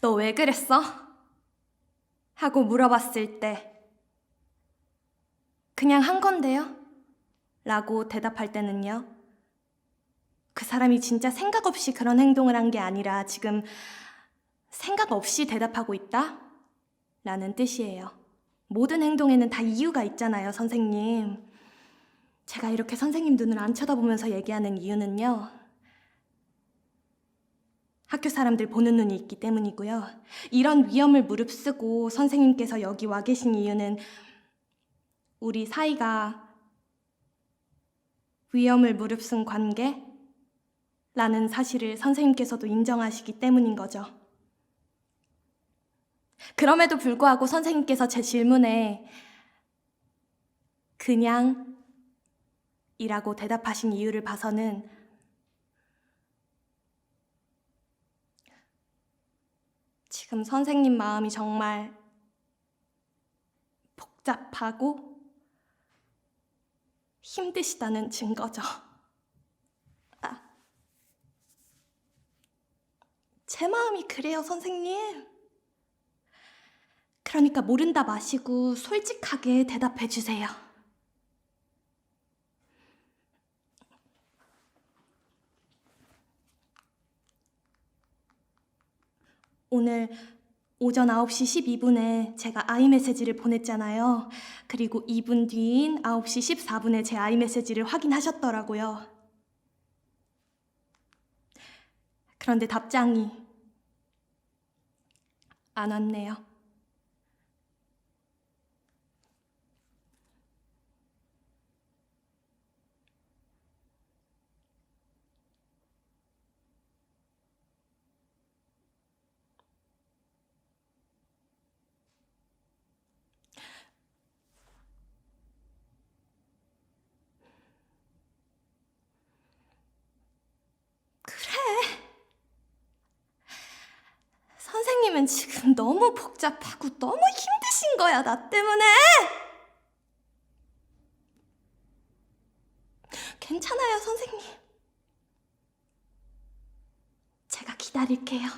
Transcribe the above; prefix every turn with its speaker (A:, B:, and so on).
A: 너 왜 그랬어? 하고 물어봤을 때, 그냥 한 건데요? 라고 대답할 때는요. 그 사람이 진짜 생각 없이 그런 행동을 한 게 아니라 지금 생각 없이 대답하고 있다? 라는 뜻이에요. 모든 행동에는 다 이유가 있잖아요, 선생님. 제가 이렇게 선생님 눈을 안 쳐다보면서 얘기하는 이유는요. 학교 사람들 보는 눈이 있기 때문이고요. 이런 위험을 무릅쓰고 선생님께서 여기 와 계신 이유는 우리 사이가 위험을 무릅쓴 관계? 라는 사실을 선생님께서도 인정하시기 때문인 거죠. 그럼에도 불구하고 선생님께서 제 질문에 그냥 이라고 대답하신 이유를 봐서는 지금 선생님 마음이 정말 복잡하고 힘드시다는 증거죠. 아, 제 마음이 그래요, 선생님. 그러니까 모른다 마시고 솔직하게 대답해 주세요. 오늘 오전 9시 12분에 제가 아이메시지를 보냈잖아요. 그리고 2분 뒤인 9시 14분에 제 아이메시지를 확인하셨더라고요. 그런데 답장이 안 왔네요. 선생님은 지금 너무 복잡하고 너무 힘드신 거야, 나 때문에! 괜찮아요, 선생님. 제가 기다릴게요.